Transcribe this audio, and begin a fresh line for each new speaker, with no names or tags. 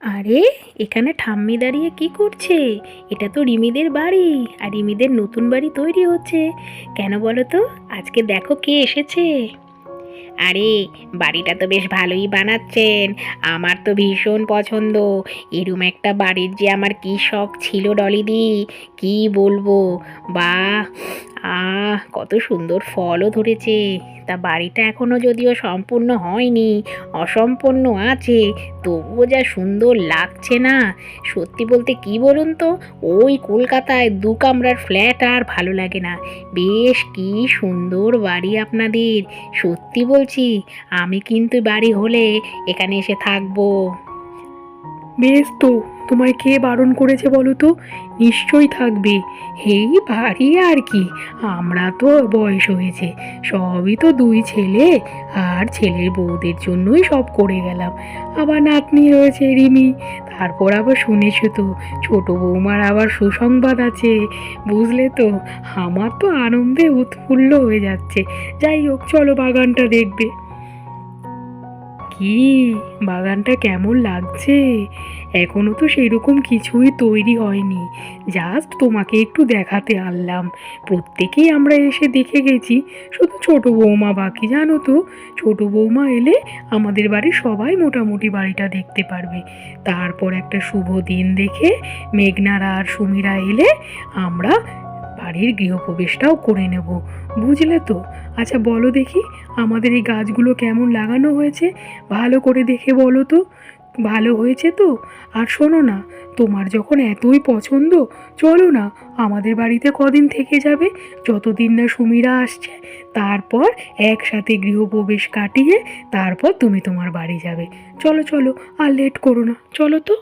আরে, এখানে ঠাম্মি দাঁড়িয়ে কি করছে? এটা তো রিমিদের বাড়ি, আর রিমিদের নতুন বাড়ি তৈরি হচ্ছে। কেন বলো তো? আজকে দেখো কে এসেছে। আরে, বাড়িটা তো বেশ ভালোই বানাচ্ছেন। আমার তো ভীষণ পছন্দ। এরম একটা বাড়ির যে আমার কি শখ ছিল ডলিদি কি বলব? বাহ! আহ, কত সুন্দর ফলও ধরেছে। তা বাড়িটা এখনও যদিও সম্পূর্ণ হয়নি, অসম্পূর্ণ আছে, তবুও যা সুন্দর লাগছে না। সত্যি বলতে কি বলুন তো, ওই কলকাতায় দু কামরার ফ্ল্যাট আর ভালো লাগে না। বেশ কি সুন্দর বাড়ি আপনাদের, সত্যি বলছি, আমি কিন্তু বাড়ি হলে এখানে এসে থাকব।
বেশ তো, তোমায় কে বারণ করেছে বলো তো? নিশ্চয়ই থাকবে। এই বাড়ি আর কি? আমরা তো বয়স হয়েছে। সবই তো দুই ছেলে। আর ছেলের বউদের জন্যই সব করে গেলাম। আবার নাতনি রয়েছে রিমি। তারপর আবার শুনেছো তো, ছোট বৌমার আবার সুসংবাদ আছে। বুঝলে তো, আমার তো আনন্দে উৎফুল্ল হয়ে যাচ্ছে। যাই হোক, চলো বাগানটা দেখবে। কি, বাগানটা কেমন লাগছে? এখনও তো সেরকম কিছুই তৈরি হয়নি। জাস্ট তোমাকে একটু দেখাতে আনলাম। প্রত্যেকেই আমরা এসে দেখে গেছি। শুধু ছোট বৌমা বাকি, জানো তো? ছোট বৌমা এলে আমাদের বাড়ির সবাই মোটামুটি বাড়িটা দেখতে পারবে। তারপর একটা শুভ দিন দেখে মেঘনারা আর সুমিরা এলে আমরা বাড়ির গৃহপ্রবেশটাও করে নেব। বুঝলে তো? আচ্ছা বলো দেখি, আমাদের এই গাছগুলো কেমন লাগানো হয়েছে? ভালো করে দেখে বলো তো। ভালো হয়েছে তো? আর শোনো না, তোমার যখন এতই পছন্দ, চলো না, আমাদের বাড়িতে কদিন থেকে যাবে, যতদিন না সুমিরা আসছে, তারপর একসাথে গৃহপ্রবেশ কাটিয়ে তারপর তুমি তোমার বাড়ি যাবে। চলো চলো, আর লেট করো না, চলো তো।